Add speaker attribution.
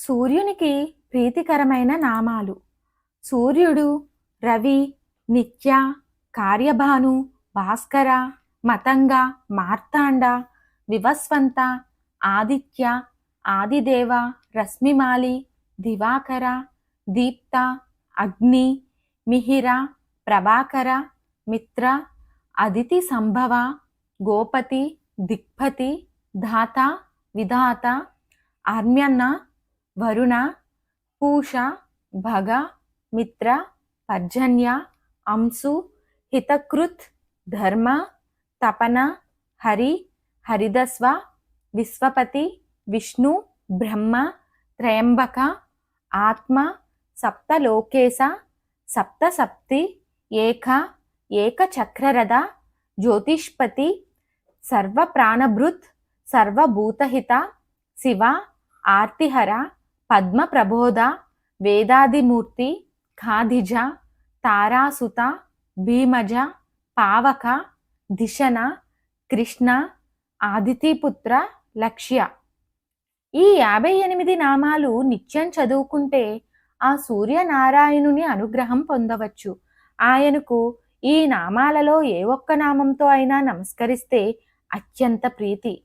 Speaker 1: సూర్యునికి ప్రీతికరమైన నామాలు. సూర్యుడు రవి నిత్య కార్యభాను భాస్కర మతంగ మార్తాండ వివస్వంత ఆదిత్య ఆదిదేవ రశ్మిమాలి దివాకర దీప్త అగ్ని మిహిర ప్రభాకర మిత్ర అదితి సంభవ గోపతి దిక్పతి ధాత విధాత ఆర్మ్యన్న వరుణ పూష భగ మిత్ర పర్జన్య అంశు హితకృత్ ధర్మ తపన హరి హరిదస్వ విశ్వపతి విష్ణు బ్రహ్మ త్రయంబక ఆత్మ సప్తలోకేశ సప్తసప్తి ఏక ఏకచక్రరథ జ్యోతిష్పతి సర్వప్రాణభృత్ సర్వభూతహిత శివ ఆర్తిహర పద్మ ప్రబోధ వేదాదిమూర్తి ఖాదిజ తారాసుత భీమజ పావక దిశన కృష్ణ ఆదితిపుత్ర లక్ష్య. ఈ యాభై ఎనిమిది నామాలు నిత్యం చదువుకుంటే ఆ సూర్యనారాయణుని అనుగ్రహం పొందవచ్చు. ఆయనకు ఈ నామాలలో ఏ ఒక్క నామంతో అయినా నమస్కరిస్తే అత్యంత ప్రీతి.